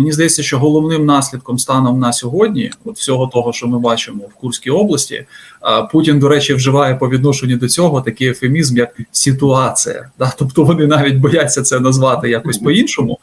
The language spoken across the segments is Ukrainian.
мені здається, що головним наслідком станом на сьогодні, от всього того, що ми бачимо в Курській області, Путін, до речі, вживає по відношенню до цього такий ефемізм, як ситуація. Да? Тобто вони навіть бояться це назвати якось по-іншому,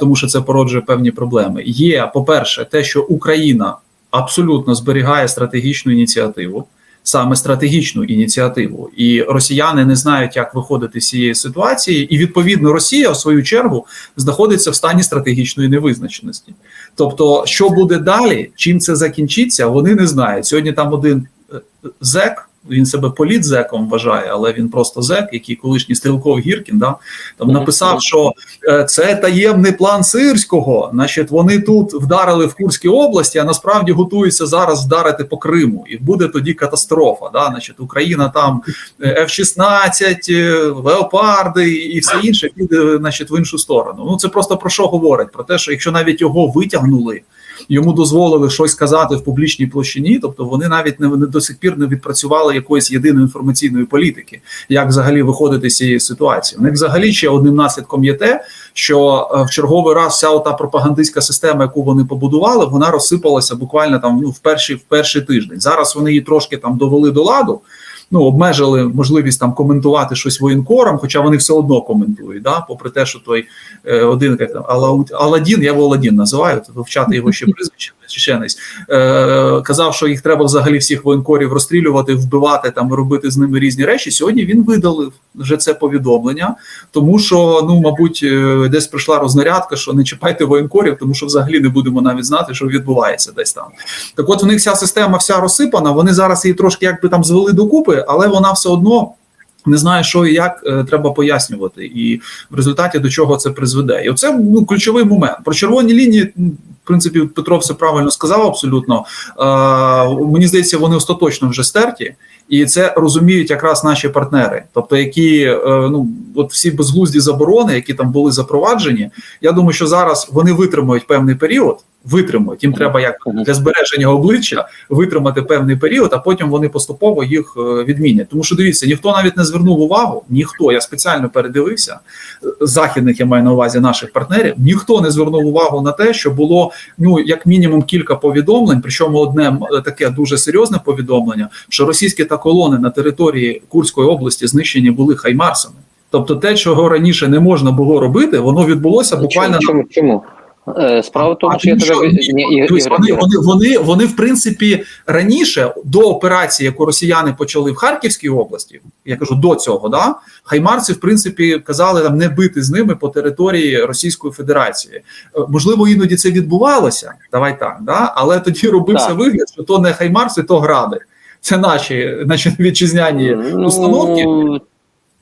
тому що це породжує певні проблеми. Є, по-перше, те, що Україна абсолютно зберігає стратегічну ініціативу. Саме стратегічну ініціативу, і росіяни не знають, як виходити з цієї ситуації, і відповідно Росія, в свою чергу, знаходиться в стані стратегічної невизначеності. Тобто, що буде далі, чим це закінчиться, вони не знають. Сьогодні там один е, зек. Він себе політзеком вважає, але він просто зек, який колишній стрілков Гіркін, да там написав, що е, це таємний план сирського. Значить, вони тут вдарили в Курській області, а насправді готуються зараз вдарити по Криму, і буде тоді катастрофа. Да, значить, Україна там е, F-16, е, леопарди і все інше піде, значить, в іншу сторону. Ну це просто про що говорить? Про те, що якщо навіть його витягнули йому дозволили щось сказати в публічній площині, тобто вони навіть не, не до сих пір не відпрацювали якоїсь єдиної інформаційної політики, як взагалі виходити з цієї ситуації. У них взагалі ще одним наслідком є те, що е, в черговий раз вся ота пропагандистська система, яку вони побудували, вона розсипалася буквально там ну в перший в перший тиждень. Зараз вони її трошки там довели до ладу ну обмежили можливість там коментувати щось воєнкорам, хоча вони все одно коментують. Да? Попри те, що той е, один як там Алауд Аладдін, я його Аладдін називаю, вивчати його ще прізвище чеченець, е, казав, що їх треба взагалі всіх воєнкорів розстрілювати, вбивати там, робити з ними різні речі. Сьогодні він видалив вже це повідомлення, тому що ну, мабуть, е, десь прийшла рознарядка, що не чіпайте воєнкорів, тому що взагалі не будемо навіть знати, що відбувається десь там. Так, от в них вся система вся розсипана. Вони зараз її трошки якби там звели докупи, але вона все одно. Не знає, що і як е, треба пояснювати, і в результаті до чого це призведе. І оце ну ключовий момент. Про червоні лінії, в принципі, Петро все правильно сказав абсолютно. Е, мені здається, вони остаточно вже стерті, і це розуміють якраз наші партнери. Тобто, які е, ну от всі безглузді заборони, які там були запроваджені. Я думаю, що зараз вони витримують певний період. Витримують їм треба як для збереження обличчя витримати певний період, а потім вони поступово їх е, відмінять. Тому що дивіться, ніхто навіть не звернув увагу, ніхто я спеціально передивився західних. Я маю на увазі наших партнерів. Ніхто не звернув увагу на те, що було ну як мінімум кілька повідомлень. Причому одне таке дуже серйозне повідомлення, що російські та колони на території Курської області знищені були хаймарсами. Тобто, те, чого раніше не можна було робити, воно відбулося буквально чому чому. Е, справа в тому, що я тебе Ні, вони, вони, вони, вони, в принципі, раніше до операції, яку росіяни почали в Харківській області, я кажу до цього, да хаймарці, в принципі, казали там не бити з ними по території Російської Федерації. Е, можливо, іноді це відбувалося. Давай так, да, але тоді робився так. вигляд, що то не хаймарси, то гради. Це наші, наші вітчизняні ну, установки.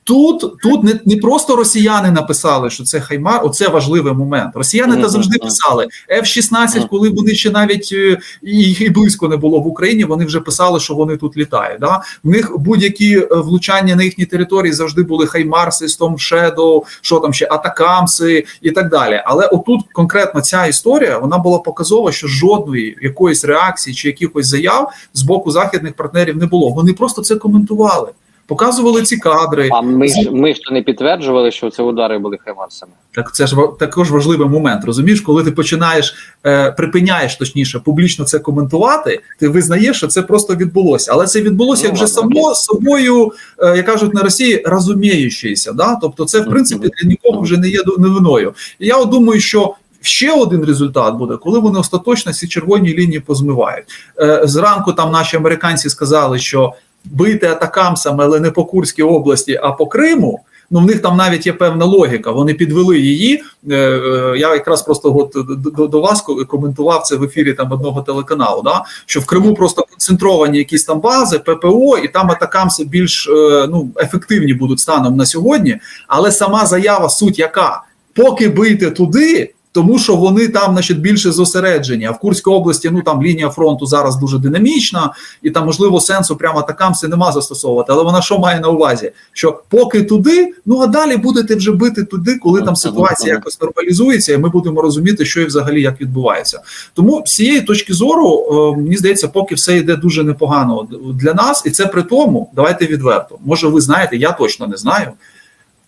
Тут тут не не просто росіяни написали, що це хаймар, оце важливий момент. Росіяни та завжди писали F-16, коли вони ще навіть їх і близько не було в Україні. Вони вже писали, що вони тут літають. Да? В них будь-які влучання на їхній території завжди були хаймарси, Storm Shadow, що там ще атакамси і так далі. Але отут конкретно ця історія вона була показова, що жодної якоїсь реакції чи якихось заяв з боку західних партнерів не було. Вони просто це коментували показували ці кадри. А ми ж ми ж не підтверджували, що це удари були хаймарсами. Так це ж також важливий момент. Розумієш, коли ти починаєш е, припиняєш точніше публічно це коментувати, ти визнаєш, що це просто відбулося. Але це відбулося ну, як вже само собою, е, як кажуть на Росії, розуміючися. Да? Тобто, це в принципі для нікого вже не є новиною. І я думаю, що. Ще один результат буде, коли вони остаточно ці червоні лінії позмивають. Е, зранку там наші американці сказали, що бити атакамсами, але не по Курській області, а по Криму. Ну, в них там навіть є певна логіка. Вони підвели її. Е, е, я якраз просто от до, до вас коментував це в ефірі там одного телеканалу. Да? Що в Криму просто концентровані якісь там бази, ППО, і там атакамси більш е, ну ефективні будуть станом на сьогодні. Але сама заява суть яка поки бийте туди. Тому що вони там, значить, більше зосереджені. А в Курській області ну там лінія фронту зараз дуже динамічна, і там можливо сенсу прямо атакамси нема застосовувати. Але вона що має на увазі? Що поки туди, ну а далі будете вже бити туди, коли там ситуація якось нормалізується, і ми будемо розуміти, що і взагалі як відбувається. Тому з цієї точки зору е, мені здається, поки все йде дуже непогано для нас, і це при тому, давайте відверто. Може, ви знаєте, я точно не знаю,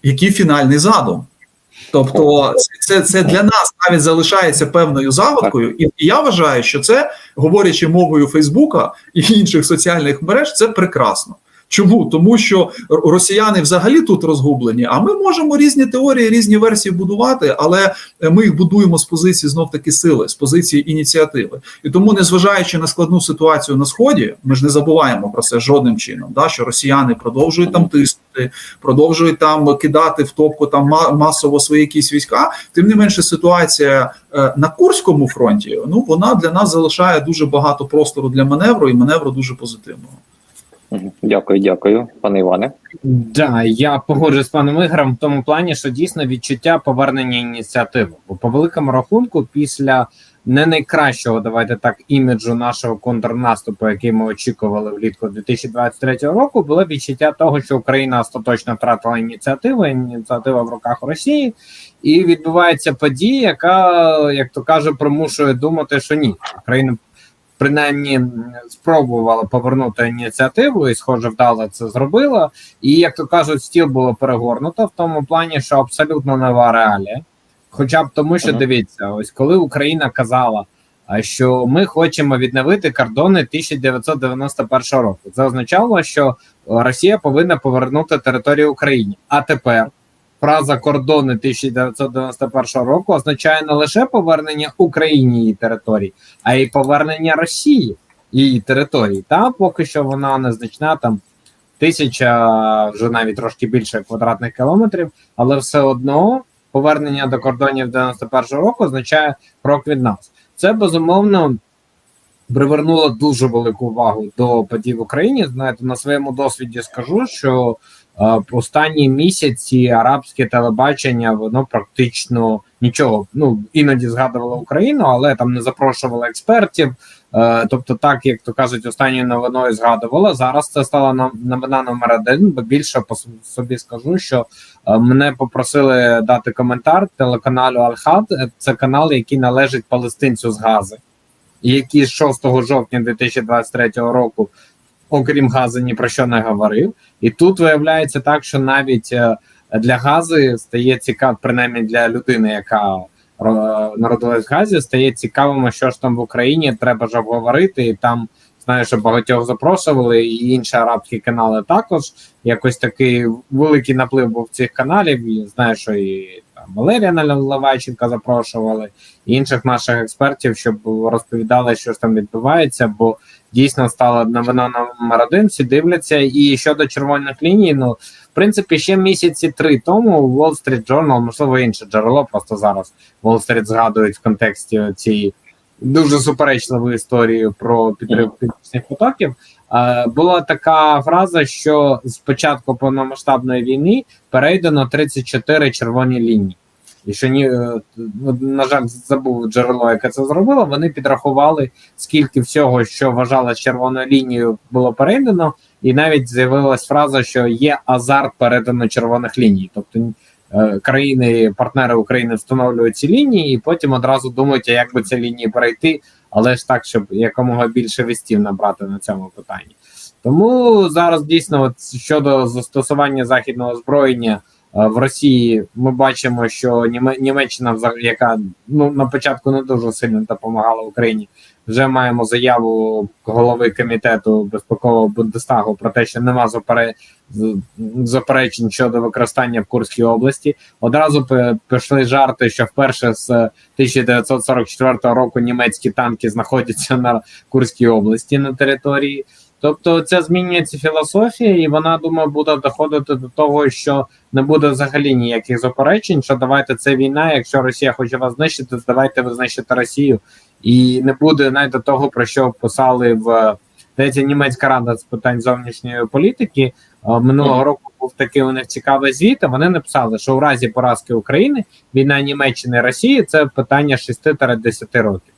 який фінальний задум. Тобто, це, це для нас навіть залишається певною загадкою, і я вважаю, що це, говорячи мовою Фейсбука і інших соціальних мереж, це прекрасно. Чому? Тому що росіяни взагалі тут розгублені, а ми можемо різні теорії, різні версії будувати, але ми їх будуємо з позиції знов таки сили, з позиції ініціативи. І тому, незважаючи на складну ситуацію на сході, ми ж не забуваємо про це жодним чином. Да, що росіяни продовжують там тиснути, продовжують там кидати в топку там масово свої якісь війська. Тим не менше, ситуація е, на Курському фронті ну вона для нас залишає дуже багато простору для маневру і маневру дуже позитивного. Дякую, дякую, пане Іване. Да, я погоджуюсь з паном Ігорем в тому плані, що дійсно відчуття повернення ініціативи. Бо по великому рахунку, після не найкращого, давайте так, іміджу нашого контрнаступу, який ми очікували влітку 2023 року, було відчуття того, що Україна остаточно втратила ініціативу, ініціатива в руках Росії, і відбувається подія, яка, як то каже, примушує думати, що ні, Україна принаймні спробувала повернути ініціативу, і схоже, вдало це зробила. І як то кажуть, стіл було перегорнуто в тому плані, що абсолютно нова реалія. Хоча б тому, що дивіться, ось коли Україна казала, що ми хочемо відновити кордони 1991 року, це означало, що Росія повинна повернути територію Україні. А тепер фраза кордони 1991 року означає не лише повернення Україні її території, а й повернення Росії її території. Та поки що вона незначна там тисяча, вже навіть трошки більше квадратних кілометрів, але все одно повернення до кордонів 91-го року означає крок від нас. Це безумовно привернуло дуже велику увагу до подій в Україні. Знаєте, на своєму досвіді скажу, що е, останні місяці арабське телебачення воно практично нічого. Ну іноді згадувало Україну, але там не запрошувало експертів. Е, тобто, так як то кажуть, останньою новиною згадувала. Зараз це стала новина номер один. Бо більше по собі скажу, що е, мене попросили дати коментар телеканалу Алхат. Це канал, який належить палестинцю з Гази, який з 6 жовтня 2023 року, окрім Гази, ні про що не говорив. І тут виявляється так, що навіть е, для Гази стає цікаво, принаймні для людини, яка народилась в Газі, стає цікавим, що ж там в Україні треба ж обговорити. І там знаю, що багатьох запрошували, і інші арабські канали також. Якось такий великий наплив був цих каналів. І знаю, що і там Валерія Наливайченка запрошували, інших наших експертів, щоб розповідали, що ж там відбувається, бо дійсно стала новина номер один. Всі дивляться. І щодо червоних ліній, ну в принципі, ще місяці три тому Wall Street Journal, можливо, інше джерело, просто зараз Wall Street згадують в контексті цієї дуже суперечливої історії про підрив північних потоків. Була така фраза, що з початку повномасштабної війни перейдено 34 червоні лінії. І що ні, е, на жаль, забув джерело, яке це зробило. Вони підрахували, скільки всього, що вважалось червоною лінією, було перейдено, і навіть з'явилась фраза, що є азарт перетину червоних ліній. Тобто країни, партнери України встановлюють ці лінії, і потім одразу думають, а як би ці лінії перейти, але ж так, щоб якомога більше вестів набрати на цьому питанні. Тому зараз дійсно, от щодо застосування західного озброєння е, в Росії, ми бачимо, що Німеччина, яка ну на початку не дуже сильно допомагала Україні, вже маємо заяву голови комітету безпекового Бундестагу про те, що нема запере... заперечень щодо використання в Курській області. Одразу пішли жарти, що вперше з 1944 року німецькі танки знаходяться на Курській області на території. Тобто це змінюється філософія, і вона думаю, буде доходити до того, що не буде взагалі ніяких заперечень. Що давайте це війна. Якщо Росія хоче вас знищити, то давайте ви знищите Росію, і не буде навіть до того, про що писали в здається, німецька рада з питань зовнішньої політики. Е, Минулого року був такий у них цікавий звіт. Вони написали, що у разі поразки України війна Німеччини і Росії це питання 6-10 років.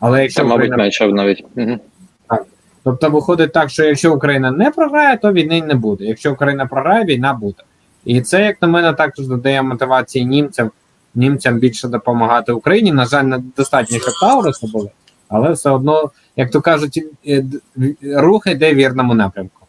Але якщо Це, мабуть, Україна навіть. Тобто виходить так, що якщо Україна не програє, то війни не буде. Якщо Україна програє, війна буде. І це, як на мене, також додає мотивації німцям, німцям більше допомагати Україні. На жаль, недостатньо, щоб Тауруси були, але все одно, як то кажуть, е, рух йде в вірному напрямку.